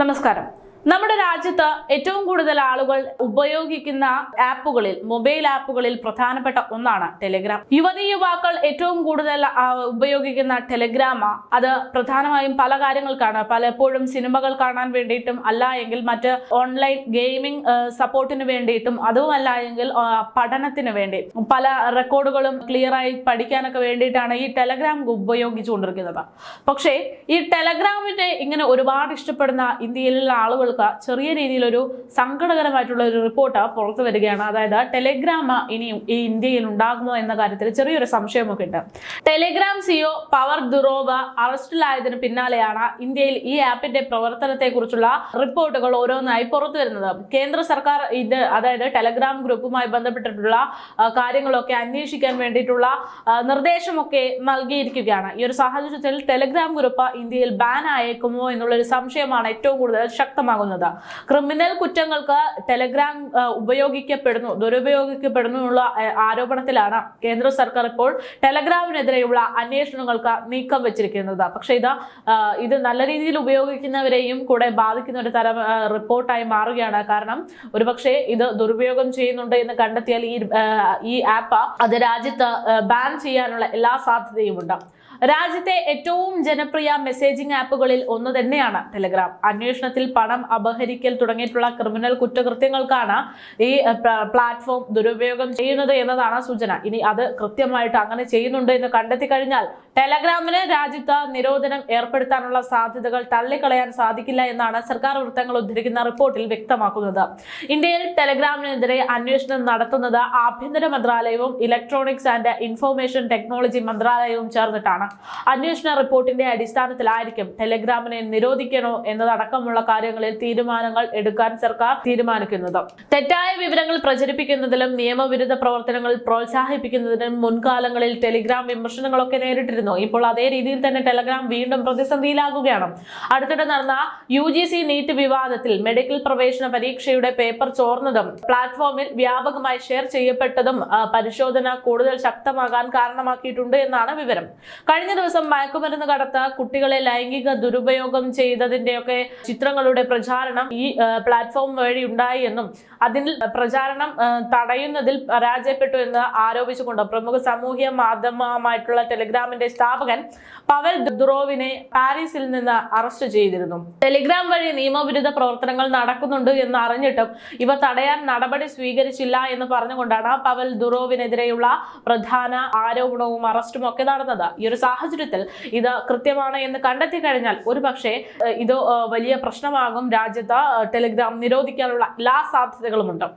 നമസ്കാരം. നമ്മുടെ രാജ്യത്ത് ഏറ്റവും കൂടുതൽ ആളുകൾ ഉപയോഗിക്കുന്ന ആപ്പുകളിൽ മൊബൈൽ ആപ്പുകളിൽ പ്രധാനപ്പെട്ട ഒന്നാണ് ടെലിഗ്രാം. യുവതി യുവാക്കൾ ഏറ്റവും കൂടുതൽ ഉപയോഗിക്കുന്ന ടെലിഗ്രാമ. അത് പ്രധാനമായും പല കാര്യങ്ങൾക്കാണ്. പലപ്പോഴും സിനിമകൾ കാണാൻ വേണ്ടിയിട്ടും അല്ല എങ്കിൽ മറ്റ് ഓൺലൈൻ ഗെയിമിംഗ് സപ്പോർട്ടിന് വേണ്ടിയിട്ടും അതുമല്ല എങ്കിൽ പഠനത്തിന് വേണ്ടി. പല റെക്കോർഡുകളും ക്ലിയറായി പഠിക്കാനൊക്കെ വേണ്ടിയിട്ടാണ് ഈ ടെലഗ്രാം ഉപയോഗിച്ചുകൊണ്ടിരിക്കുന്നത്. പക്ഷേ ഈ ടെലഗ്രാമിനെ ഇങ്ങനെ ഒരുപാട് ഇഷ്ടപ്പെടുന്ന ഇന്ത്യയിലുള്ള ആളുകൾക്ക് ചെറിയ രീതിയിലൊരു സങ്കടകരമായിട്ടുള്ള ഒരു റിപ്പോർട്ട് പുറത്തു വരികയാണ്. അതായത് ടെലിഗ്രാമ ഇനിയും ഈ ഇന്ത്യയിൽ ഉണ്ടാകുമോ എന്ന കാര്യത്തിൽ ചെറിയൊരു സംശയമൊക്കെ ഉണ്ട്. ടെലിഗ്രാം സിഒ പവർ ദുറോവ അറസ്റ്റിലായതിന് പിന്നാലെയാണ് ഇന്ത്യയിൽ ഈ ആപ്പിന്റെ പ്രവർത്തനത്തെക്കുറിച്ചുള്ള റിപ്പോർട്ടുകൾ ഓരോന്നായി പുറത്തു വരുന്നത്. കേന്ദ്ര സർക്കാർ ഇത് അതായത് ടെലഗ്രാം ഗ്രൂപ്പുമായി ബന്ധപ്പെട്ടിട്ടുള്ള കാര്യങ്ങളൊക്കെ അന്വേഷിക്കാൻ വേണ്ടിയിട്ടുള്ള നിർദ്ദേശമൊക്കെ നൽകിയിരിക്കുകയാണ്. ഈ ഒരു സാഹചര്യത്തിൽ ടെലഗ്രാം ഗ്രൂപ്പ് ഇന്ത്യയിൽ ബാൻ ആയേക്കുമോ എന്നുള്ളൊരു സംശയമാണ് ഏറ്റവും കൂടുതൽ ശക്തമാകുന്നത്. ക്രിമിനൽ കുറ്റങ്ങൾക്ക് ടെലഗ്രാം ഉപയോഗിക്കപ്പെടുന്നു ദുരുപയോഗിക്കപ്പെടുന്നു എന്നുള്ള ആരോപണത്തിലാണ് കേന്ദ്ര സർക്കാർ ഇപ്പോൾ ടെലഗ്രാമിനെതിരെയുള്ള അന്വേഷണങ്ങൾക്ക് നീക്കം വെച്ചിരിക്കുന്നത്. പക്ഷേ ഇത് ഇത് നല്ല രീതിയിൽ ഉപയോഗിക്കുന്നവരെയും കൂടെ ബാധിക്കുന്ന ഒരു തരം റിപ്പോർട്ടായി മാറുകയാണ്. കാരണം ഒരുപക്ഷെ ഇത് ദുരുപയോഗം ചെയ്യുന്നുണ്ട് എന്ന് കണ്ടെത്തിയാൽ ഈ ഈ ആപ്പ് അത് രാജ്യത്ത് ബാൻ ചെയ്യാനുള്ള എല്ലാ സാധ്യതയുമുണ്ട്. രാജ്യത്തെ ഏറ്റവും ജനപ്രിയ മെസ്സേജിംഗ് ആപ്പുകളിൽ ഒന്ന് തന്നെയാണ് ടെലഗ്രാം. അന്വേഷണത്തിൽ പണം അപഹരിക്കൽ തുടങ്ങിയിട്ടുള്ള ക്രിമിനൽ കുറ്റകൃത്യങ്ങൾക്കാണ് ഈ പ്ലാറ്റ്ഫോം ദുരുപയോഗം ചെയ്യുന്നത് എന്നതാണ് സൂചന. ഇനി അത് കൃത്യമായിട്ട് അങ്ങനെ ചെയ്യുന്നുണ്ട് എന്ന് കണ്ടെത്തി കഴിഞ്ഞാൽ ടെലഗ്രാമിന് രാജ്യത്ത് നിരോധനം ഏർപ്പെടുത്താനുള്ള സാധ്യതകൾ തള്ളിക്കളയാൻ സാധിക്കില്ല എന്നാണ് സർക്കാർ വൃത്തങ്ങൾ ഉദ്ധരിക്കുന്ന റിപ്പോർട്ടിൽ വ്യക്തമാക്കുന്നത്. ഇന്ത്യയിൽ ടെലഗ്രാമിനെതിരെ അന്വേഷണം നടത്തുന്നത് ആഭ്യന്തര മന്ത്രാലയവും ഇലക്ട്രോണിക്സ് ആൻഡ് ഇൻഫർമേഷൻ ടെക്നോളജി മന്ത്രാലയവും ചേർന്നിട്ടാണ്. അന്വേഷണ റിപ്പോർട്ടിന്റെ അടിസ്ഥാനത്തിലായിരിക്കും ടെലഗ്രാമിനെ നിരോധിക്കണോ എന്നതടക്കമുള്ള കാര്യങ്ങളിൽ തീരുമാനങ്ങൾ എടുക്കാൻ സർക്കാർ തീരുമാനിക്കുന്നത്. തെറ്റായ വിവരങ്ങൾ പ്രചരിപ്പിക്കുന്നതിലും നിയമവിരുദ്ധ പ്രവർത്തനങ്ങൾ പ്രോത്സാഹിപ്പിക്കുന്നതിനും മുൻകാലങ്ങളിൽ ടെലിഗ്രാം വിമർശനങ്ങളൊക്കെ നേരിട്ടിരുന്നു. ഇപ്പോൾ അതേ രീതിയിൽ തന്നെ ടെലഗ്രാം വീണ്ടും പ്രതിസന്ധിയിലാകുകയാണ്. അടുത്തിടെ നടന്ന യു ജി സി നീറ്റ് വിവാദത്തിൽ മെഡിക്കൽ പ്രവേശന പരീക്ഷയുടെ പേപ്പർ ചോർന്നതും പ്ലാറ്റ്ഫോമിൽ വ്യാപകമായി ഷെയർ ചെയ്യപ്പെട്ടതും പരിശോധന കൂടുതൽ ശക്തമാകാൻ കാരണമാക്കിയിട്ടുണ്ട് എന്നാണ് വിവരം. കഴിഞ്ഞ ദിവസം മയക്കുമരുന്ന് കടത്ത് കുട്ടികളെ ലൈംഗിക ദുരുപയോഗം ചെയ്തതിന്റെയൊക്കെ ചിത്രങ്ങളുടെ പ്രചാരണം ഈ പ്ലാറ്റ്ഫോം വഴി ഉണ്ടായി എന്നും അതിൽ പ്രചാരണം തടയുന്നതിൽ പരാജയപ്പെട്ടു എന്ന് ആരോപിച്ചുകൊണ്ട് പ്രമുഖ സാമൂഹ്യ മാധ്യമമായിട്ടുള്ള ടെലിഗ്രാമിന്റെ സ്ഥാപകൻ പവൽ ദുറോവിനെ പാരീസിൽ നിന്ന് അറസ്റ്റ് ചെയ്തിരുന്നു. ടെലിഗ്രാം വഴി നിയമവിരുദ്ധ പ്രവർത്തനങ്ങൾ നടക്കുന്നുണ്ട് എന്ന് അറിഞ്ഞിട്ടും ഇവ തടയാൻ നടപടി സ്വീകരിച്ചില്ല എന്ന് പറഞ്ഞുകൊണ്ടാണ് പവൽ ദുറോവിനെതിരെയുള്ള പ്രധാന ആരോപണവും അറസ്റ്റും ഒക്കെ നടന്നത്. ഈ ഒരു സാഹചര്യത്തിൽ ഇത് കൃത്യമാണ് എന്ന് കണ്ടെത്തി കഴിഞ്ഞാൽ ഒരു പക്ഷേ ഇത് വലിയ പ്രശ്നമാകും. രാജ്യത്ത് ടെലിഗ്രാം നിരോധിക്കാനുള്ള എല്ലാ സാധ്യതകളുമുണ്ട്.